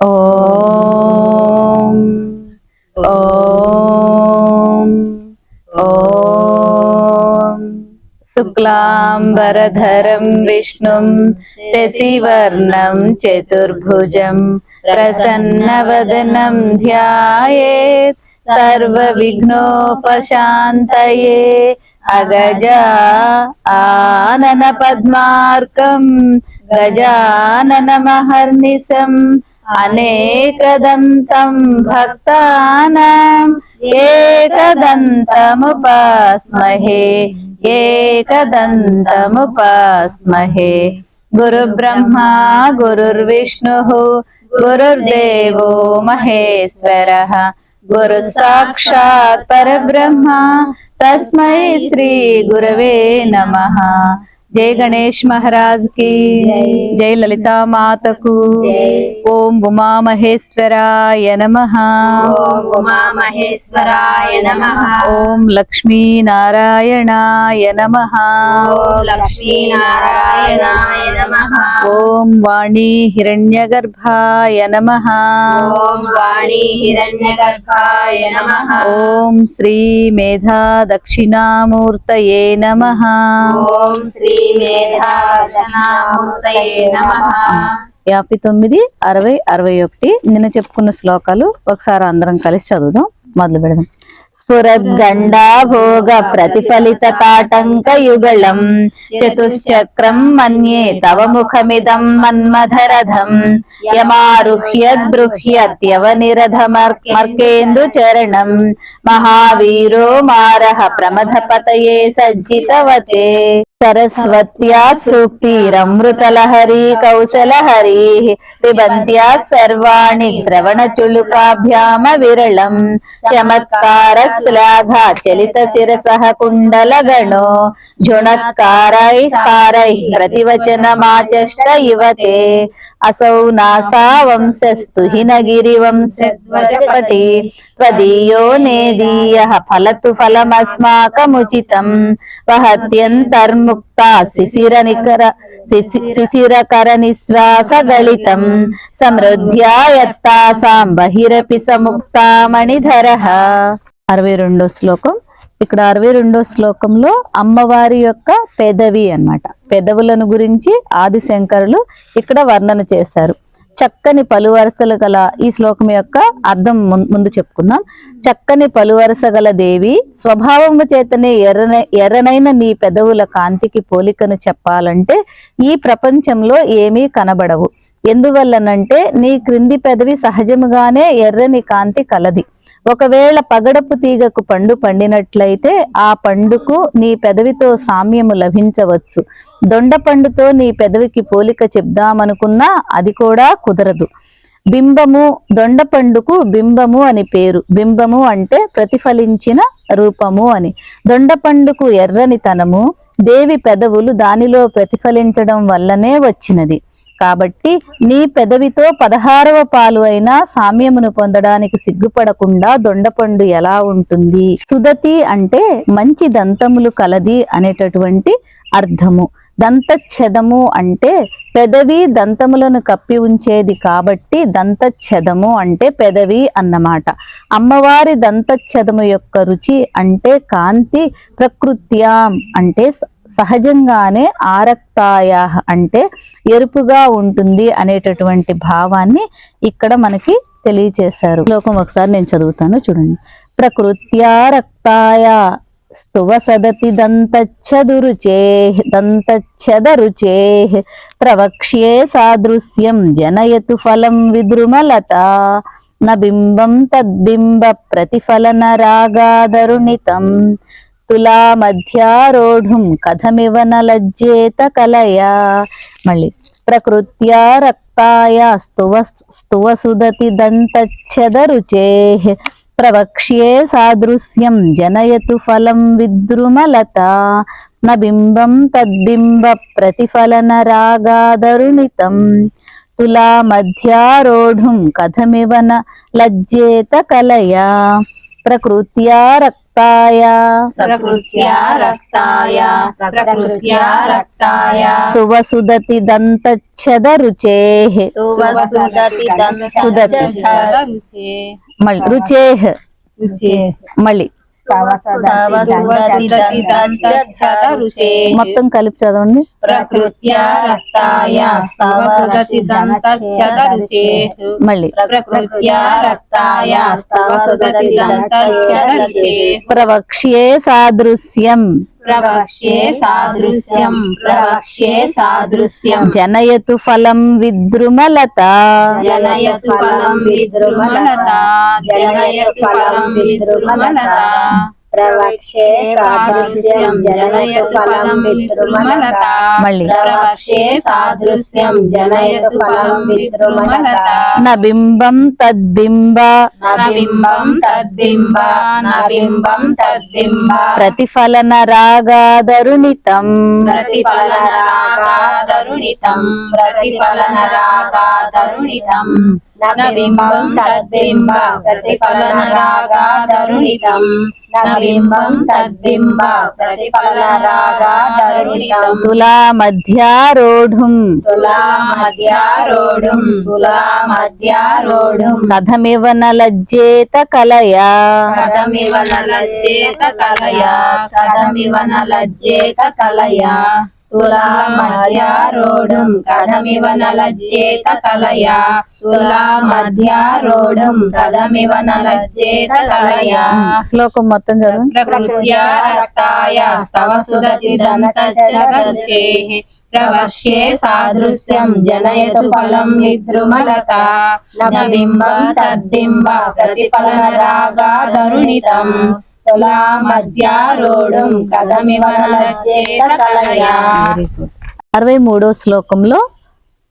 ॐ ॐ ॐ शुक्लाम्बरधरं विष्णुं शशिवर्णं चतुर्भुजं प्रसन्नवदनं ध्यायेत् सर्वविघ्नोपशान्तये अगजा पद्मार्कं गजाननमहर्निशम् అనేకదంతం భక్తానాం ఏకదంతముపాస్మహే ఏకదంతముపాస్మహే. గురుబ్రహ్మ గురుర్విష్ణు గురుర్దేవో మహేశ్వర. గురు సాక్షాత్ పరబ్రహ్మ తస్మై శ్రీ గురవే నమ. जय गणेश महाराज की। जय ललिता मातकु ओम उमा महेश्वराय नमः ओम उमा महेश्वराय नमः। ओम लक्ष्मी नारायणाय नमः। लक्ष्मी नारायणाय नमः ओम वाणी हिरण्यगर्भाय नमः। ओम वाणी हिरण्यगर्भाय नमः ओम श्री मेधा दक्षिणामूर्तये नमः। ओम श्री యాభై తొమ్మిది అరవై అరవై ఒకటి. నిన్న చెప్పుకున్న శ్లోకాలు ఒకసారి అందరం కలిసి చదువుదాం మొదలు పెడదాం. స్ఫురద్గండా భోగ ప్రతిఫలిత తాటంక యుగళం చతుశ్చక్రం మన్యే తవ ముఖమిదం మన్మధరథం యమారుహ్యద్బృహ్యత్యవనిరధమర్కేందు చరణం మహావీరో మారహ ప్రమథ పతయే సజ్జితవతే సరస్వత్యా సూక్తిరమృతలహరి కౌశలహరి పిబంత్యా సర్వాణి శ్రవణ చులుకాభ్యామ విరళం చమత్కార శ్లాఘ చలిత శిరసః కుండల గణో జుణత్కారై స్కారై ప్రతివచనమాచష్ట ఇవతే అసౌ నాసా వంశస్తు హినగిరి వంశధ్వజపతి త్వదీయో నేదీయ ఫలతు ఫలమస్మాకముచితం వహత్యంతర్ముక్త అరవై రెండో శ్లోకం. ఇక్కడ అరవై రెండో శ్లోకంలో అమ్మవారి యొక్క పెదవి అన్నమాట. పెదవులను గురించి ఆదిశంకరులు ఇక్కడ వర్ణన చేశారు. చక్కని పలువరసలు గల ఈ శ్లోకం యొక్క అర్థం ముందు చెప్పుకుందాం. చక్కని పలువరస గల దేవి స్వభావము చేతనే ఎర్రన ఎర్రనైన నీ పెదవుల కాంతికి పోలికను చెప్పాలంటే ఈ ప్రపంచంలో ఏమీ కనబడవు. ఎందువల్లనంటే నీ క్రింది పెదవి సహజముగానే ఎర్రని కాంతి కలది. ఒకవేళ పగడపు తీగకు పండు పండినట్లయితే ఆ పండుకు నీ పెదవితో సామ్యము లభించవచ్చు. దొండ పండుతో నీ పెదవికి పోలిక చెప్దామనుకున్నా అది కూడా కుదరదు. బింబము దొండ పండుకు బింబము అని పేరు. బింబము అంటే ప్రతిఫలించిన రూపము అని. దొండ పండుకు ఎర్రనితనము దేవి పెదవులు దానిలో ప్రతిఫలించడం వల్లనే వచ్చినది. కాబట్టి నీ పెదవితో పదహారవ పాలు అయినా సామ్యమును పొందడానికి సిగ్గుపడకుండా దొండపండు ఎలా ఉంటుంది? సుదతి అంటే మంచి దంతములు కలది అనేటటువంటి అర్థము. దంతఛదము అంటే పెదవి దంతములను కప్పి ఉంచేది కాబట్టి దంతఛదము అంటే పెదవి అన్నమాట. అమ్మవారి దంతఛదము యొక్క రుచి అంటే కాంతి ప్రకృత్యాం అంటే సహజంగానే ఆరక్తాయ అంటే ఎరుపుగా ఉంటుంది అనేటటువంటి భావాన్ని ఇక్కడ మనకి తెలియచేశారు. లోకం ఒకసారి నేను చదువుతాను చూడండి. ప్రకృత్యారక్తాయ స్తువ సదతి దంతచ్చదురుచే దంతచ్చదరుచే ప్రవక్ష్యే సాదృశ్యం జనయతు ఫలం విద్రుమలత న బింబం తద్బింబ ప్రతిఫలన రాగాదరుణితం. తులా మధ్యారోఢుం కథమివ నలజ్జేత కలయా. మళ్ళీ ప్రకృత్యా రక్తాయ స్తువ స్తువ సుదతి దంతచ్చదరుచే. ప్రవక్ష్యే సాదృశ్యం జనయతు ఫలం విద్రుమలత. నబింబం తద్బింబ ప్రతిఫలన రాగాదరుణితం తులా మధ్యారోఢుం కథమివ న లజ్జేత కలయా. ప్రకృత్యా రక్తాయ. ప్రకృత్యా రక్తాయ. ప్రకృత్యా రక్తాయ. స్తువ సుదతి దంతచ్చద రుచేః సువసుదతి సుదతి. మళ్ళీ రుచేః మళ్ళీ. మొత్తం కలిపి చదవండి. మళ్ళీ. ప్రవక్ష్యే సాదృశ్యం. ప్రవక్ష్యే సాదృశ్యం ప్రవక్ష్యే సాదృశ్యం. జనయతు ఫలం విద్రుమలత. జనయతు ఫలం విద్రుమలత. జనయతు ఫలం విద్రుమలత. ప్రవక్షే సాదృశ్యం జనయతు ఫలం విద్రుమలత మళ్ళీ. ప్రవక్షే సాదృశ్యం జనయతు ఫలం విద్రుమలత నబింబం తద్బింబ. నబింబం తద్బింబ నబింబం తద్బింబ. ప్రతిఫలన రాగాదరుణితం ప్రతిఫలన రాగాదరుణితం ప్రతిఫలన రాగాదరుణితం నబింబం తద్బింబ ప్రతిఫలన రాగాదరుణితం నబింబం తద్బింబ ప్రతిఫలన రాగాదరుణితం తులా మధ్యారోఢుం తులా మధ్యారోఢుం తులా మధ్యారోఢుం కథమివ నలజ్జేత కలయా. కథమివ నలజ్జేత కలయా. కథమివ నలజ్జేత కలయా. తులా మధ్యారోఢం కథమివ నలజ్జేత కలయా తులా మధ్యారోఢం కథమివ నలజ్జేత కలయా శ్లోకం మొత్తం ప్రకృత్యా రక్తాయ స్తవ సుదతి దంతశ్చేః ప్రవక్ష్యే సాదృశ్యం జనయతు ఫలం విద్రుమలత తద్బింబ ప్రతిఫలన రాగాదరుణితం తులా కథమివ అరవై మూడో శ్లోకంలో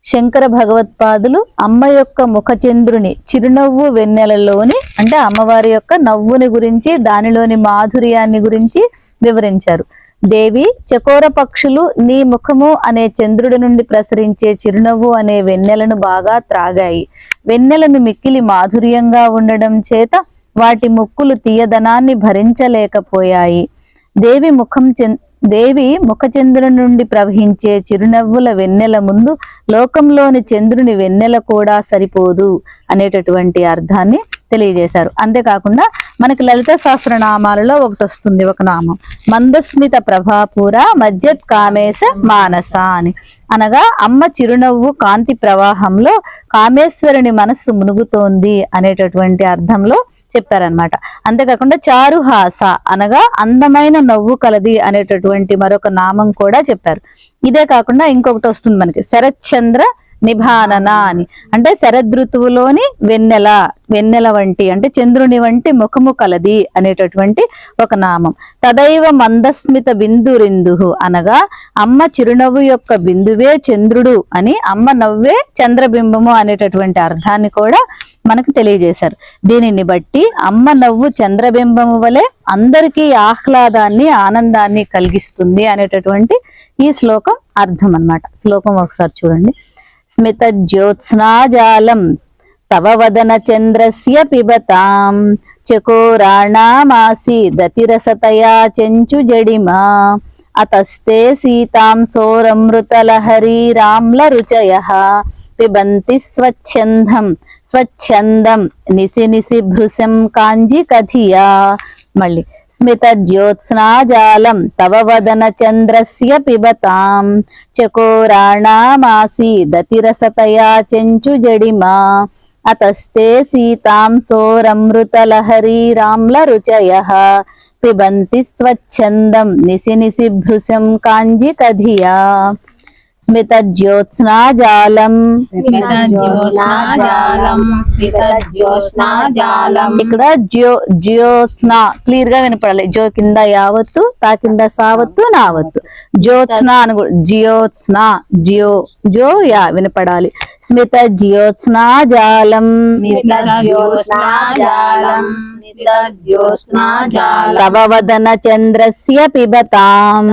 శంకర భగవత్పాదులు అమ్మ యొక్క ముఖచంద్రుని చిరునవ్వు వెన్నెలలోని అంటే అమ్మవారి యొక్క నవ్వుని గురించి దానిలోని మాధుర్యాన్ని గురించి వివరించారు. దేవి చకోర పక్షులు నీ ముఖము అనే చంద్రుడి నుండి ప్రసరించే చిరునవ్వు అనే వెన్నెలను బాగా త్రాగాయి. వెన్నెలను మిక్కిలి మాధుర్యంగా ఉండడం చేత వాటి ముక్కులు తీయదనాన్ని భరించలేకపోయాయి. దేవి ముఖం దేవి ముఖచంద్రుని నుండి ప్రవహించే చిరునవ్వుల వెన్నెల ముందు లోకంలోని చంద్రుని వెన్నెల కూడా సరిపోదు అనేటటువంటి అర్థాన్ని తెలియజేశారు. అంతేకాకుండా మనకి లలిత సహస్రనామాలలో ఒకటి వస్తుంది ఒక నామం. మందస్మిత ప్రభాపూర మజ్జత్ కామేశ మానస అని. అనగా అమ్మ చిరునవ్వు కాంతి ప్రవాహంలో కామేశ్వరుని మనస్సు మునుగుతోంది అనేటటువంటి అర్థంలో చెప్పారనమాట అంతేకాకుండా చారుహాస అనగా అందమైన నవ్వు కలది అనేటటువంటి మరొక నామం కూడా చెప్పారు. ఇదే కాకుండా ఇంకొకటి వస్తుంది మనకి శరత్చంద్ర నిభానన అని అంటే శరదృతువులోని వెన్నెల వెన్నెల వంటి అంటే చంద్రుని వంటి ముఖము కలది అనేటటువంటి ఒక నామం. తదైవ మందస్మిత బిందురిందు అనగా అమ్మ చిరునవ్వు యొక్క బిందువే చంద్రుడు అని అమ్మ నవ్వే చంద్రబింబము అనేటటువంటి అర్థాన్ని కూడా మనకు తెలియజేశారు. దీనిని బట్టి అమ్మ నవ్వు చంద్రబింబము వలె అందరికీ ఆహ్లాదాన్ని ఆనందాన్ని కలిగిస్తుంది అనేటటువంటి ఈ శ్లోకం అర్థం అన్నమాట శ్లోకం ఒకసారి చూడండి. స్మిత జ్యోత్స్నాజాలం తవ వదన చంద్రస్య పిబతాం చకోరాణామాసి దతిరసతయా చెంచు జడిమా అతస్తే సీతాం సోరమృతలహరీరామ్ల రుచయ పిబంతి స్వచ్ఛందం స్వచ్ఛందం నిసి నిసి భృశం కాంజి కథియా మళ్ళీ స్మిత జ్యోత్స్నాజాలం తవ వదన చంద్రస్య పిబతాం చకోరాణామాసి దతిరసతయా చెంచు జడిమా అతస్తే సీతాం సోరమృతలహరీరామ్ల రుచయ పిబంతి స్వచ్ఛందం నిసి నిసి భృశం కాంజి కధియా స్మిత జ్యోత్స్నాజాలం స్మిత జ్యోత్స్నాజాలం స్మిత జ్యోత్స్నాజాలం ఇక్కడ జ్యో జ్యోత్స్న క్లియర్గా వినపడాలి. జో కింద యావత్తు తా కింద సావత్తు నావత్తు. జ్యోత్స్న అని కూడా జ్యోత్స్న జ్యో జో యా వినపడాలి. స్మిత జ్యోత్స్నాజాలం తవ వదన చంద్రస్య పిబతాం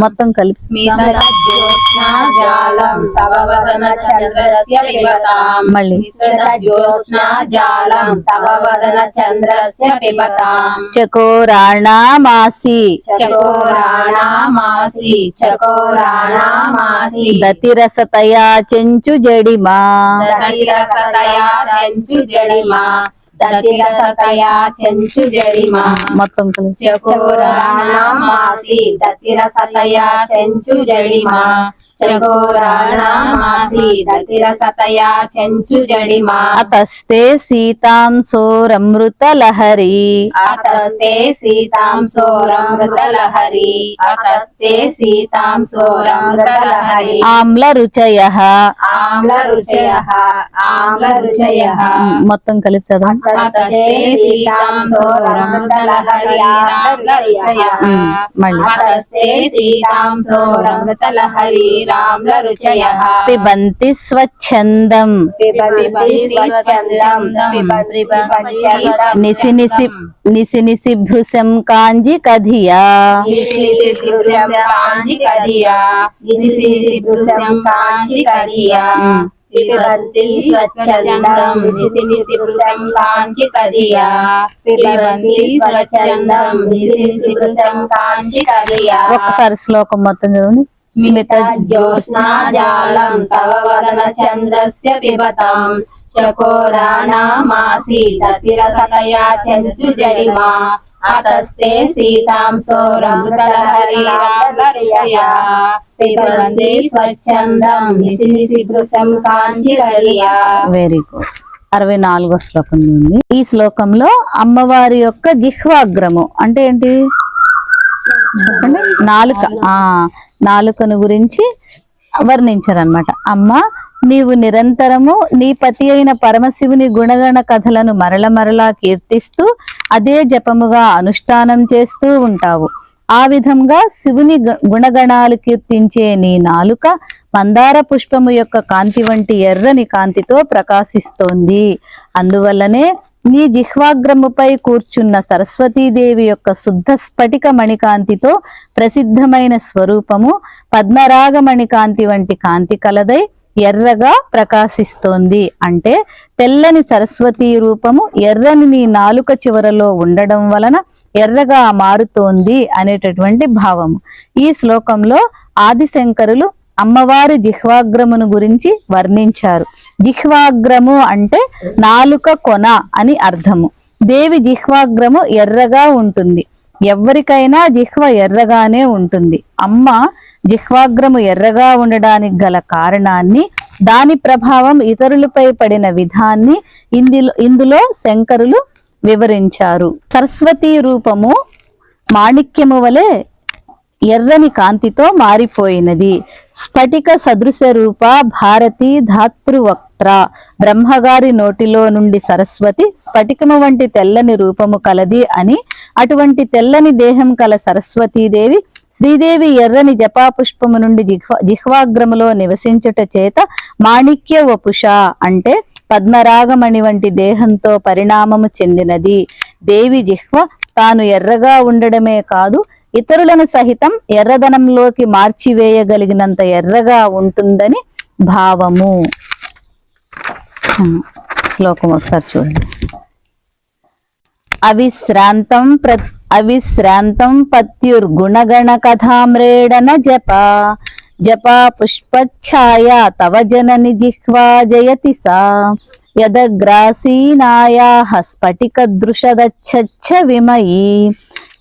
మొత్తం కలిపి మళ్ళీ చకోరాణామాసి చకోరాణామాసి చకోరాణామాసి దతిరసతయా చెంచు జడిమా. దతిరసతయా చెంచు జడిమా. దతిరసతయా చెంచు జడిమా. మొత్తం చకోరాణామాసి దతిరసతయా చెంచు జడిమా. చకోరాణామాసి దతిరసతయా చెంచు జడిమా అతస్తే సీతాం సోరమృత లహరి అతస్తే సీతాం సోరమృతలహరి అతస్తే సీతాం సోరమృతలహరి ఆమ్ల రుచయ ఆమ్ల రుచయ ఆమ్ల రుచయ మొత్తం కలిపి చదవండి. అతస్తే సీతాం సోరమృతలహరి ఆమ్ల రుచయ మళ్ళీ. అతస్తే సీతాం రుచయ పిబంతి స్వచ్ఛందం పిబతి స్వచ్ఛందం పిబతి స్వచ్ఛందం నిసి నిసి నిసి నిసి భృశం కాంజి కధియా నిసి భృశం కాంచి కదియా నిసి భృశం కాంచి కదియా పిబంతి స్వచ్ఛందం నిసి నిసి భృశం కాంచి కదియా పిబంతి స్వచ్ఛందం నిసి నిసి భృశం కాంచి కదియా ఒక్కసారి శ్లోకం మొత్తం చదవండి స్మిత జ్యోత్స్నాజాలం తవ వదన చంద్రస్య స్వచ్ఛందం వెరీ గుడ్ అరవై నాలుగో శ్లోకం నుండి ఈ శ్లోకంలో అమ్మవారి యొక్క జిహ్వాగ్రము అంటే ఏంటి? చెప్పండి నాలుక. ఆ నాలుకను గురించి వర్ణించారనమాట అమ్మ నీవు నిరంతరము నీ పతి అయిన పరమశివుని గుణగణ కథలను మరల మరలా కీర్తిస్తూ అదే జపముగా అనుష్ఠానం చేస్తూ ఉంటావు. ఆ విధంగా శివుని గుణగణాలు కీర్తించే నీ నాలుక మందార పుష్పము యొక్క కాంతి వంటి ఎర్రని కాంతితో ప్రకాశిస్తోంది. అందువల్లనే నీ జిహ్వాగ్రముపై కూర్చున్న సరస్వతీదేవి యొక్క శుద్ధ స్ఫటిక మణికాంతితో ప్రసిద్ధమైన స్వరూపము పద్మరాగ మణికాంతి వంటి కాంతి కలదై ఎర్రగా ప్రకాశిస్తోంది. అంటే తెల్లని సరస్వతీ రూపము ఎర్రని నీ నాలుక చివరలో ఉండడం వలన ఎర్రగా మారుతోంది అనేటటువంటి భావము. ఈ శ్లోకంలో ఆదిశంకరులు అమ్మవారి జిహ్వాగ్రమును గురించి వర్ణించారు. జిహ్వాగ్రము అంటే నాలుక కొన అని అర్థము. దేవి జిహ్వాగ్రము ఎర్రగా ఉంటుంది. ఎవరికైనా జిహ్వ ఎర్రగానే ఉంటుంది. అమ్మ జిహ్వాగ్రము ఎర్రగా ఉండడానికి గల కారణాన్ని దాని ప్రభావం ఇతరులపై పడిన విధాన్ని ఇందులో ఇందులో శంకరులు వివరించారు. సరస్వతి రూపము మాణిక్యము వలె ఎర్రని కాంతితో మారిపోయినది. స్ఫటిక సదృశ రూప భారతి ధాతృవక్త్ర. బ్రహ్మగారి నోటిలో నుండి సరస్వతి స్ఫటికము వంటి తెల్లని రూపము కలది అని అటువంటి తెల్లని దేహం కల సరస్వతీదేవి శ్రీదేవి ఎర్రని జపాపుష్పము నుండి జిహ్వ జిహ్వాగ్రములో నివసించుట చేత మాణిక్య వపుష అంటే పద్మరాగమణి వంటి దేహంతో పరిణామము చెందినది. దేవి జిహ్వ తాను ఎర్రగా ఉండడమే కాదు ఇతరులను సహితం ఎర్రదనంలోకి మార్చివేయగలిగినంత ఎర్రగా ఉంటుందని భావము. శ్లోకం ఒకసారి చూడండి. అవిశ్రాంతం ప్ర అవిశ్రాంతం పత్యుర్గుణగణ కథామ్రేడన జప. జప పుష్పఛాయ తవ జనని జిహ్వా జయతి సా. యదగ్రాసీనాయా స్ఫటిక దృశదచ్చ విమయీ.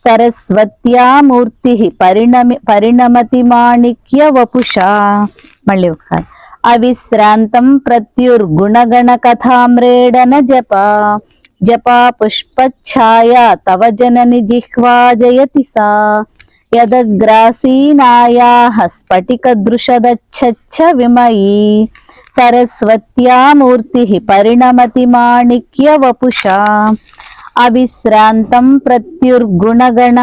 సరస్వత్యా మూర్తి పరిణమి పరిణమతి మాణిక్య వపుషా. మళ్ళీ ఒకసారి. అవిశ్రాంతం ప్రత్యుర్గుణగణ కథామ్రేడన జప. జపా పుష్పఛాయ తవ జనని జిహ్వా జయతి సా. యదగ్రాసీనాయా స్ఫటిక దృశదచ్చ విమయీ. సరస్వత్యా మూర్తి పరిణమతి మాణిక్య వపుషా. అవిశ్రాంతం ప్రత్యుర్గుణగణ.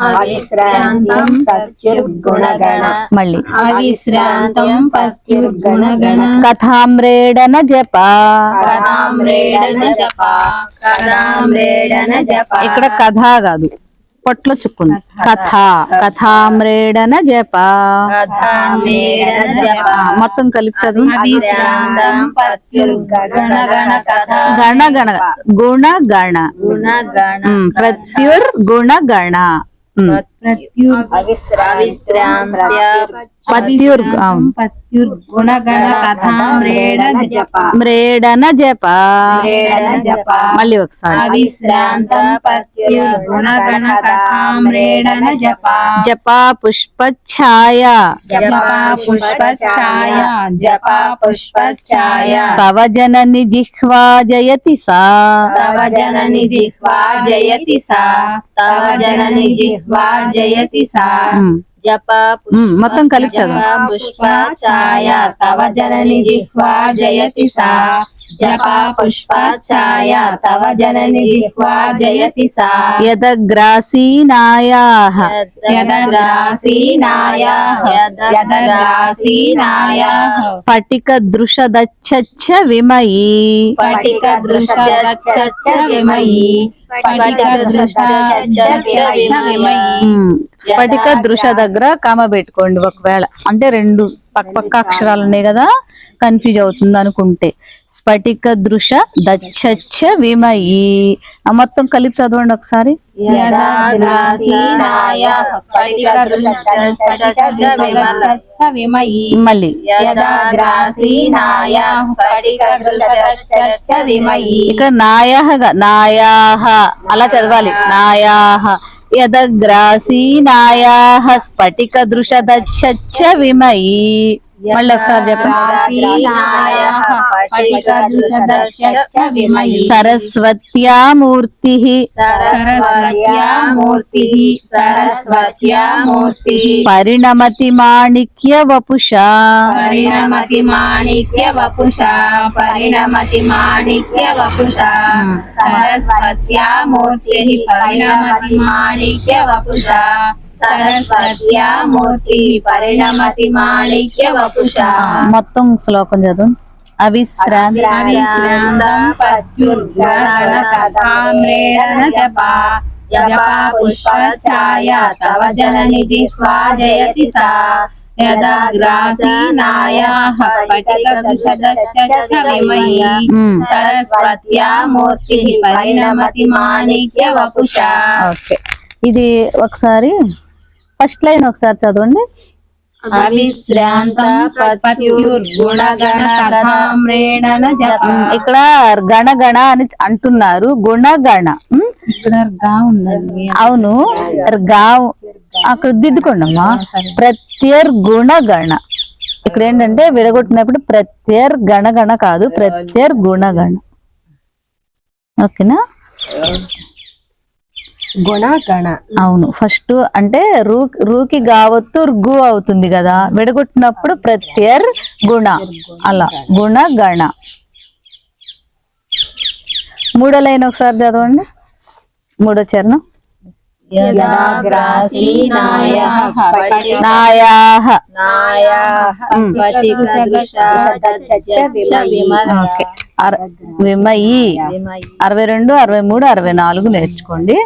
అవిశ్రాంతం ప్రత్యుర్గుణగణ. మళ్ళీ. అవిశ్రాంతం ప్రత్యుర్గుణగణ. కథామ్రేడన జప. కథామ్రేడన జప. కథామ్రేడన జప. ఇక్కడ కథ కాదు. పొట్లో చుక్కుంది కథ. కథామ్రేడన జప. మొత్తం కలిపి చదువు గణ గణ గుణ గణ గుణగణ ఉమ్, ప్రత్యుర్ గుణ గణ ఉమ్, అవిశ్రాంత్య పత్యుర్ అవును. ప్రత్యుర్గుణగణ కథామ్రేడన జప మ్రేడన జప మ్రేడన జప మళ్ళీ ఒకసారి అవిశ్రాంత ప్రత్యుర్గుణగణ కథామ్రేడన జప జప పుష్ప ఛాయ జప పుష్ప ఛాయ జప పుష్ప ఛాయ తవ జనని జిహ్వా జయతి సా తవ జనని జిహ్వా జయతి సా తవ జనని జిహ్వా జయతి సా. జప మొత్తం కలిపి చదువు పుష్ప ఛాయ తవ జనని జిహ్వా జయతి సా. స్ఫటిక దృషదచ్చ విమయీ స్ఫటిక దృశ్య విమయీ స్ఫటిక దృశ దగ్గర కామ పెట్టుకోండి ఒకవేళ. అంటే రెండు పక్క పక్క అక్షరాలు ఉన్నాయి కదా కన్ఫ్యూజ్ అవుతుంది అనుకుంటే. స్ఫటిక దృశ దచ్చ విమయీ. ఆ మొత్తం కలిపి చదవండి ఒకసారి. యదాగ్రాసీనాయ మళ్ళీ. యదాగ్రాసీనాయ విమయీ. ఇక్కడ నాయాహ. అలా చదవాలి. నాయాహ. యదగ్రాసీనాయాహ స్ఫటిక దృశ దచ్చ విమయీ. మళ్ళీ ఒకసారి చెప్పండి. యదాగ్రాసీనాయ స్ఫటిక దృశ్య విమయీ. సరస్వత్యా మూర్తి సరస్వత్యా మూర్తి సరస్వత్యా మూర్తి పరిణమతి మాణిక్య వపుషా పరిణమతి మాణిక్య వపుషా పరిణమతి మాణిక్య వపుషా సరస్వత్యా మూర్తి పరిణమతి మాణిక్య వపుషా సరస్వత్యా మూర్తి పరిణమతి మాణిక్య వపుషా. మొత్తం శ్లోకం చదువు. అవిశ్రాంతి అవిశ్రాంతం ప్రత్యుర్గణ కథామ్రేణ జప జప పుష్ప ఛాయ తవ జనని జిహ్వా జయతి సా. మూర్తి పరిణమతి మాణిక్య వపుషా. ఓకే. ఇది ఒకసారి ఫస్ట్ లైన్ ఒకసారి చదవండి. ఇక్కడ గణ గణ అని అంటున్నారు. గుణ గణ ఉమ్, ఇక్కడ గా ఉందండి. అవును. గా అక్కడ దిద్దుకోండి అమ్మా. ప్రత్యర్ గుణ గణ ఇక్కడ ఏంటంటే విడగొట్టినప్పుడు ప్రత్యర్ గణ గణ కాదు ప్రత్యర్ గుణ గణ అవును. ఫస్ట్ అంటే రూ రూకి గావత్తు గు అవుతుంది కదా. విడగొట్టినప్పుడు ప్రత్యర్ గుణ. అలా. గుణ గణ మూడో లైన్ ఒకసారి చదవండి. మూడో చరణం. విమయి. అరవై రెండు అరవై మూడు అరవై నాలుగు నేర్చుకోండి.